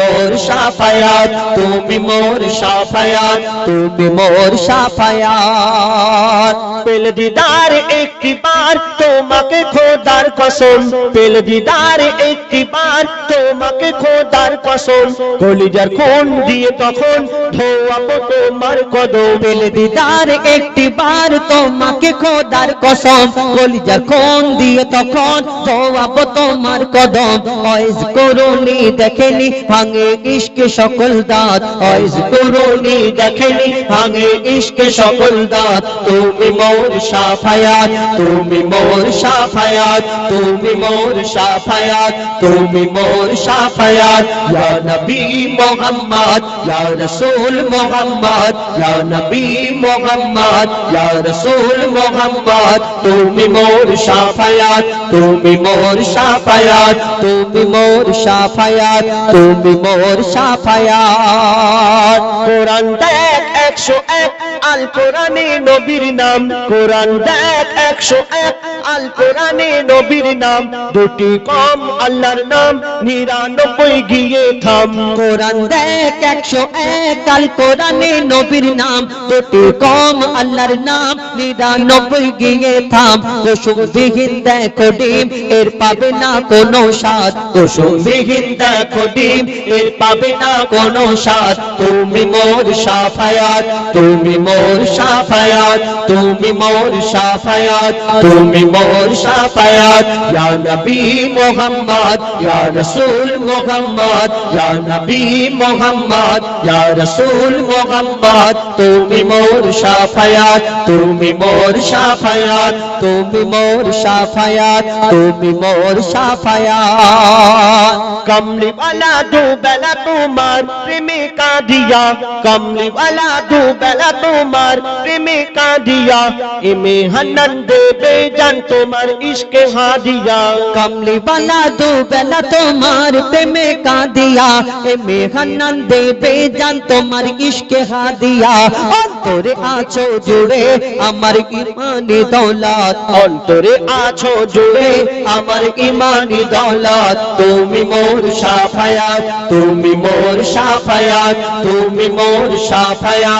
মোর শাফায়াত তুমি মোর শাফায়াত তুমি মোর শাফায়াত পেল দিদার একটি বার তোমাকে খোদার কসম, পেল দিদার একটি বার তোমাকে খোদার কসম। কলিজার কোন দিয়ে তখন ধোয়াবো তোমার কদম। পেলে দিদার একটি বার তোমাকে খোদার কসম কলিজা কোন দিয়ে তখন জবাব তোমার কদম। অয়েজ করুনি, দেখেনি, ভাঙে ইশকে সকল দাঁত। অয়েজ করুনি দেখেনি, ভাঙে ইশকে সকল দাঁত। তুমি মোর সাফায়াত, তুমি মোর সাফায়াত, তুমি মোর সাফায়াত, তুমি মোর সাফায়াত। ইয়া নবী মোহাম্মদ, ইয়া রাসূল মোহাম্মদ, ইয়া নবী মোহাম্মদ, ইয়া রাসূল মোহাম্মদ। তুমি মোর সাফায়াত, তুমি মোর সাফায়াত, তুমি মোর সাফায়াত, তুমি মোর সাফায়াত। কোরআন একশো এক আল কোরআনে নবীর নাম। কোরআন দেখ, একশো এক আল কোরআনে নবীর নাম। দুটি কম, আল্লাহর নাম, নিরানব্বই গিয়ে থাম। কোরআন দেখ, একশো এক কাল কোরআনে নবীর নাম। দুটি কম, আল্লাহর নাম, নিরানব্বই গিয়ে থাম। কুসুম বিহীন দেখো ডিম, এর পাবে না কোনো স্বাদ। কুসুম বিহীন দেখো ডিম, এর পাবে না কোনো স্বাদ। তুমি মোর সাফায়াত তুমি মোর সাফায়াত তুমি মোর সাফায়াত তুমি মোর সাফায়াত ইয়া নবী মোহাম্মদ ইয়া রাসূল মোহাম্মদ ইয়া নবী মোহাম্মদ ইয়া রাসূল মোহাম্মদ তুমি মোর সাফায়াত তুমি মোর সাফায়াত তুমি মোর সাফায়াত তুমি মোর সাফায়াত কমলি वाला दो बेला तुम्हार प्रेमी का दिया कमली वाला দুবেলা তোমার প্রেমে কাঁদিয়া এমে হান্নান দেবে জান তোমার ইশকে হাদিয়া কামলি বালা দুবেলা তোমার প্রেমে কাঁদিয়া এমে হান্নান দেবে জান তোমার ইশকে হাদিয়া অন্তরে আছো জুড়ে আমার ইমানি দৌলত অন্তরে আছো জুড়ে আমার ইমানি দৌলত তুমি মোর সাফায়াত তুমি মোর সাফায়াত তুমি মোর সাফায়াত